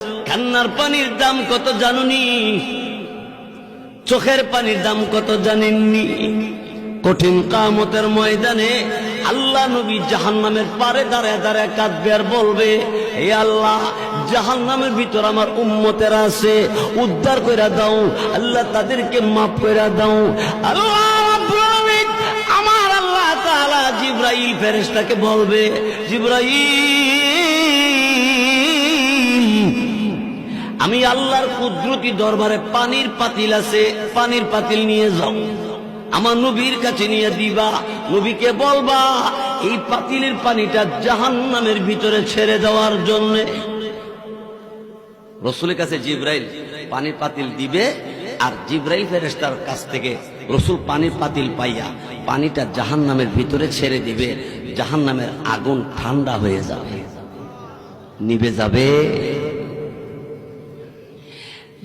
কান্নার পানির দাম কত জানুনি? চোখের পানির দাম কত জানেননি? কঠিন কামতের ময়দানে আল্লাহ নবী জাহান নামের পারে দাঁড়ায় দাঁড়ায় কাঁদবে আর বলবে, হে আল্লাহ জাহান নামের ভিতর আমার উম্মতের আছে, উদ্ধার কইরা দাও, আল্লাহ তাদেরকে মাফ কইরা দাও। আল্লাহ আমার আল্লাহ তাআলা জিব্রাইল ফেরেশতাকে বলবে, জিব্রাইল আমি আল্লাহর কুদরতি দরবারে পানির পাতিল আছে, পানির পাতিল নিয়ে যাও। আমার নবীর কাছে নিয়ে দিবা, নবীকে বলবা, এই পাতিলের পানিটা জাহান্নামের ভিতরে ছেড়ে দেওয়ার জন্য। রসুলের কাছে জিব্রাইল পানির পাতিল দিবে, আর জিব্রাইল ফেরেস্তার কাছ থেকে রসুল পানির পাতিল পাইয়া পানিটা জাহান্নামের ভিতরে ছেড়ে দিবে, জাহান্নামের আগুন ঠান্ডা হয়ে যাবে। নিবে যাবে।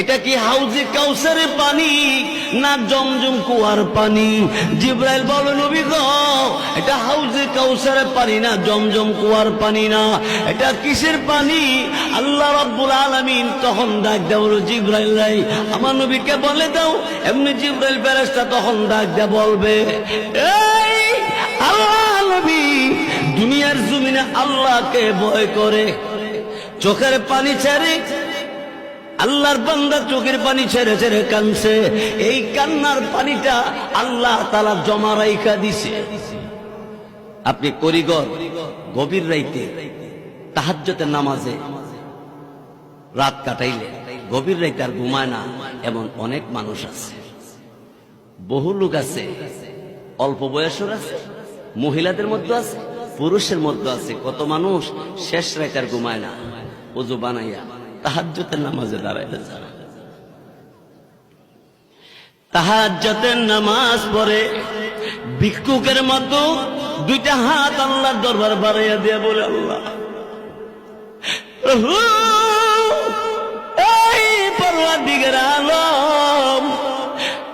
এটা কি হাউজে কাউসারের পানি না জমজম কুয়ার পানি? জিব্রাইল বলে, নবী গো, এটা হাউজে কাউসারের পানি না জমজম কুয়ার পানি না। এটা কিসের পানি? আল্লাহ রাব্বুল আলামিন তখন ডাক দেওয়া বলো, জিব্রাইল রাই আমার নবীকে বলে দাও, এমনি জিব্রাইল ফেরেশতা তখন ডাক দেয়া বলবে, এই আল্লাহ নবী, দুনিয়ার জমিনে আল্লাহকে ভয় করে, চোখের পানি ছেড়ে আল্লাহর বান্দা চোখের পানি ছেড়ে ছেড়ে কানছে এই কান্নার পানিটা আল্লাহ তালা জমা রাইখা দিছে। আপনি করিগর, গভীর রাইতে তাহাজ্জতের নামাজে রাত কাটাইলে গভীর রাইতে আর ঘুমায় না এমন অনেক মানুষ আছে। বহু লোক আছে, অল্প বয়সের আছে, মহিলাদের মধ্যে আছে, পুরুষের মধ্যে আছে। কত মানুষ শেষ রাইতে আর ঘুমায় না। উজু বানাইয়া তাহাজ্জতের নামাজে দাঁড়াইতে যায়। তাহাজ্জতের নামাজ পড়ে ভিক্ষুকের মতো দুইটা হাত আল্লাহর দরবার বাড়াইয়া দিয়ে বলে, আল্লাহ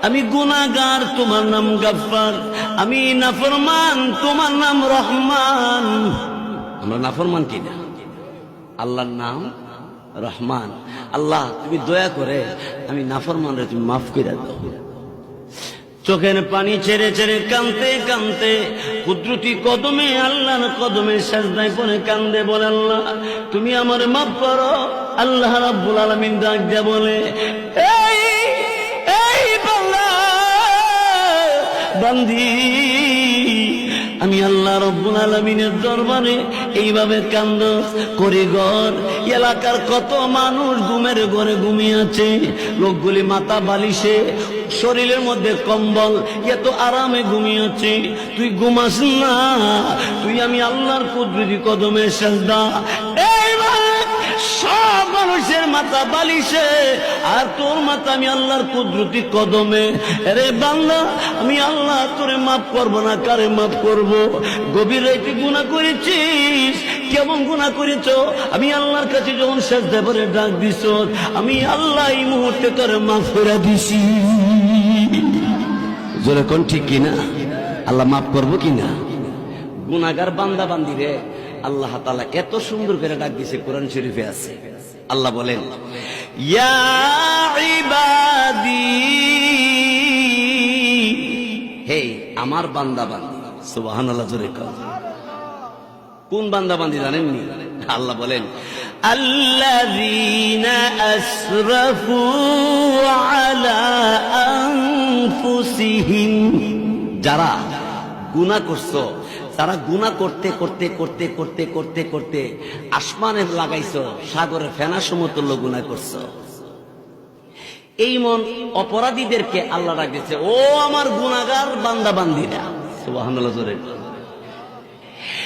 আমি গুনাগার তোমার নাম গাফফার, আমি নাফরমান, তোমার নাম রহমান। আমরা নাফরমান কিনা? আল্লাহর নাম রহমান, আল্লাহ, তুমি দয়া করে আমি নাফরমান রে, তুমি মাফ করে দাও। চোখের পানি ছেড়ে ছেড়ে কানতে কানতে কুদরতি কদমে, আল্লাহর কদমে সাজদায় পরে কান্দে বলে আল্লাহ, তুমি আমার মাফ করো, আল্লাহ রাব্বুল আলামিন ডাক দিয়ে বলে, এই এই বান্দা, বান্দি, আমি আল্লাহ রব্বুল আলমিনের দরবারে এইভাবে কান্দ করে ঘর এলাকার কত মানুষ ঘুমের ঘরে ঘুমিয়ে আছে? লোকগুলি মাথা বালিশে, শরীরের মধ্যে কম্বল, এত আরামে ঘুমিয়েছে তুই ঘুমাস না, তুই আমি আল্লাহর কুদরতি কদমের সাজদা। সব মানুষের মাথা বালিশে, আর তোর মাথা আমি আল্লাহর কুদরতি কদমে। রে বাংলা আমি আল্লাহ তোরে মাফ করব না, কারে মাফ করব? গভীর রাইতে গুণা করেছিস কেমন গুণা করেছ? আমি আল্লাহর কাছে যখন শেষ দেবরে ডাক দিস আমি আল্লাহ এই মুহূর্তে তোরে মাফ করে দিছি। জোরে কোন ঠিক কিনা? আল্লাহ মাফ করব কিনা? গুনাগার বান্দা বান্দি রে, আল্লাহ তালা এত সুন্দর করে ডাক দিছে, কোরআন শরীফে আছে। আল্লাহ বলেন হে আমার বান্দা বান্দি। সুবাহান আল্লাহ জোরে কর। কোন বান্দা বান্দি জানেননি? আল্লাহ বলেন, আল্লাযীনা আসরাফু আলা আনফুসিহিম। যারা গুনাহ করছ তারা গুনাহ করতে করতে করতে করতে করতে করতে আসমানে লাগাইছো, সাগরে ফেনা সমতুল্য গুনাহ করছ। এই মন অপরাধীদেরকে আল্লাহ রাখতেছে ও আমার গুনাগার বান্দা বান্দিরা জোরে।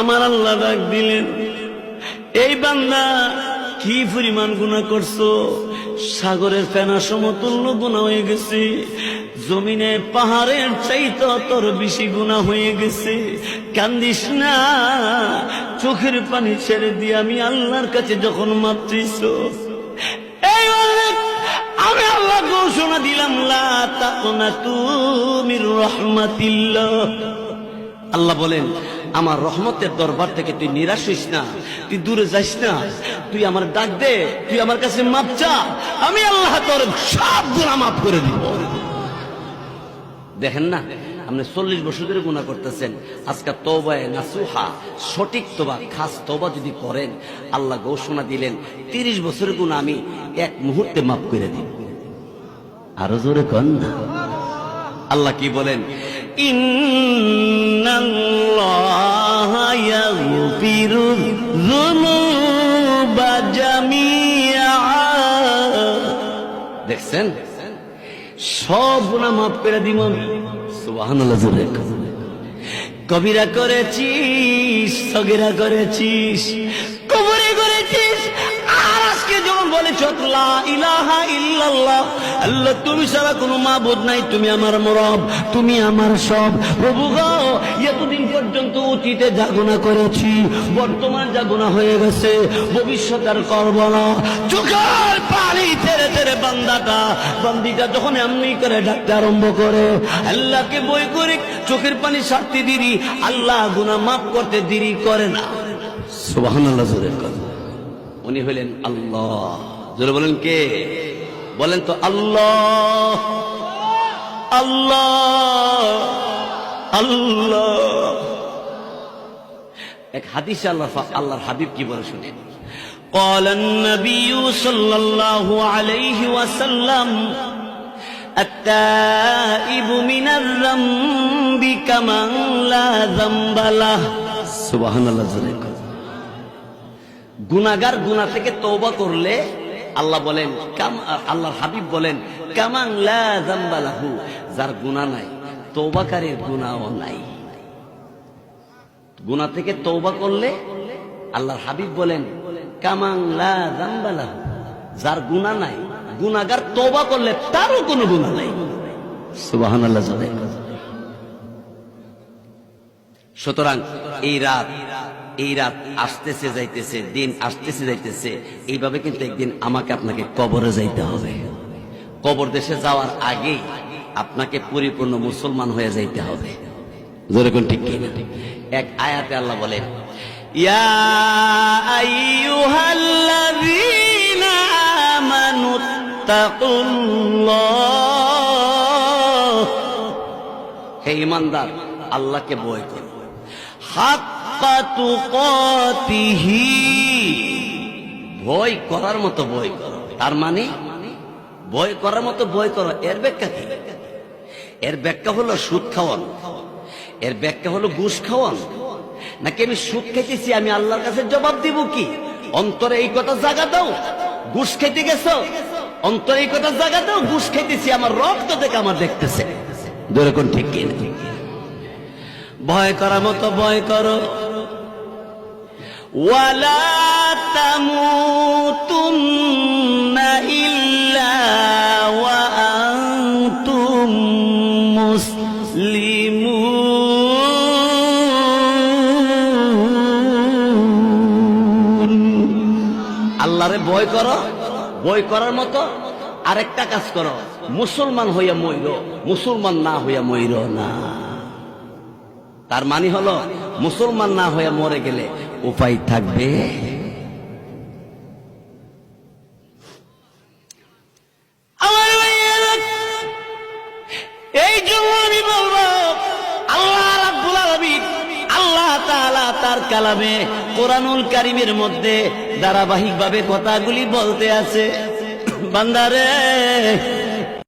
আমার আল্লাহ ডাক দিলেন, এই বান্দা, কি পরিমাণ গুণা করছ? সাগরের ফেনা সমতুল্য গুণা হয়ে গেছে, জমিনে পাহাড়ের চাইতে তোর বেশি গুণা হয়ে গেছে, কান্দিস না। চোখের পানি ছেড়ে দিয়ে আমি আল্লাহর কাছে যখন মাপছিস এই আমি আল্লাহ ঘোষণা দিলাম তুমি রহমাতিল্লাহ। আল্লাহ বলেন, আমার রহমতের দরবার থেকে তুই নিরাশ হইস না, তুই দূরে যাইস না, তুই আমার ডাক দে, তুই আমার কাছে মাপ চা, আমি আল্লাহ তোর সব গুণা মাফ করে দিব। দেখেন না আপনি চল্লিশ বছর ধরে গুণা করতেছেন। আজকে তোবায় নাসুহা, সঠিক তোবা খাস তোবা যদি করেন, আল্লাহ ঘোষণা দিলেন, তিরিশ বছরের গুণা আমি এক মুহূর্তে মাফ করে দিব। আরও জোরে কন আল্লাহ কি বলেন? দেখছেন? সব গুনাহ মাফ করে দিব আমি। কবিরা করেছিস, সগিরা করেছিস, কবরে করেছিস, আর আজকে যেমন বলেছ ইলাহা ইল্লাল্লাহ আল্লাহ, তুমি সারা কোনো মা বোধ নাই, তুমি আমার মরব, তুমি আমার সব। প্রভু গো অতীতে যা করেছি, বর্তমান যা হয়ে গেছে ভবিষ্যৎ আর করব না। চোখের পানি তেরে তেরে বান্দাটা, বান্দিটা যখন এমনি করে ডাকতে আরম্ভ করে, আল্লাহকে বই করে চোখের পানি সারতে দিরি, আল্লাহ গুনাহ মাফ করতে দেরি করে না। কর উনি হলেন আল্লাহ। জোরে বলেন কে? বলেন তো আল্লাহ। আল্লাহ। আল্লাহ। এক হাদিসে আল্লাহ আল্লাহর হাবিব কি বলে শুনেন قال النبي صلى الله عليه وسلم التائب من الذنب كمن لا ذنب له سبحان الله গুনাগার গুনাহ থেকে তওবা করলে আল্লাহ বলেন কাম আল্লাহর হাবিব বলেন কামাং লা যামবা লাহু যার গুনাহ নাই তওবাকারীর গুনাহও নাই গুনাহ থেকে তৌবা করলে আল্লাহর হাবিব বলেন কামাং লা যার গুনাহ নাই, গুনাহগার তওবা করলে তারও কোনো গুনাহ নাই। সুবহানাল্লাহ জানেন সুতরাং এই রাত এই রাত আসতেছে, যাইতেছে, দিন আসতেছে, যাইতেছে, এইভাবে কিন্তু একদিন আমাকে আপনাকে কবরে যাইতে হবে। কবর দেশে যাওয়ার আগেই আপনাকে পরিপূর্ণ মুসলমান হয়ে যাইতে হবে। যেরকম ঠিক কিনা? এক আয়াতে আল্লাহ বলেন, ইয়া আইয়ুহাল্লাযীনা আমানুত্তাকুল্লাহ হে ইমানদার, আল্লাহকে ভয় করো। হাক্কা তুকাতিহি। ভয় করার মতো ভয় করো। তার মানে ভয় করার মতো ভয় করো। এর ব্যাখ্যা কি? এর ব্যাখ্যা হলো সুদ খাওয়ান। এর ব্যাখ্যা হলো ঘুষ খাওয়ান নাকি আমি সুদ খাইতেছি, আমি আল্লাহর কাছে জবাব দিব কি? অন্তরে এই কথা জাগা দাও, ঘুষ খাইতে গেছো? অন্তরে এই কথা জাগা দাও, ঘুষ খাইতেছি, আমার রক্ত থেকে আমার দেখতেছে। যেরকম ঠিক কিনা? ভয় করার মতো ভয় করো। ওয়ালা তামুতুন্না আল্লাহরে বয় কর বয় করার মতো আরেকটা কাজ করো। মুসলমান হইয়া মইর, মুসলমান না হইয়া মইর না। তার মানে হলো, মুসলমান না হইয়া মরে গেলে উপায় থাকবে? কালামে কোরআনুল কারিমের মধ্যে ধারাবাহিকভাবে কথাগুলি বলতে আছে। বান্দারে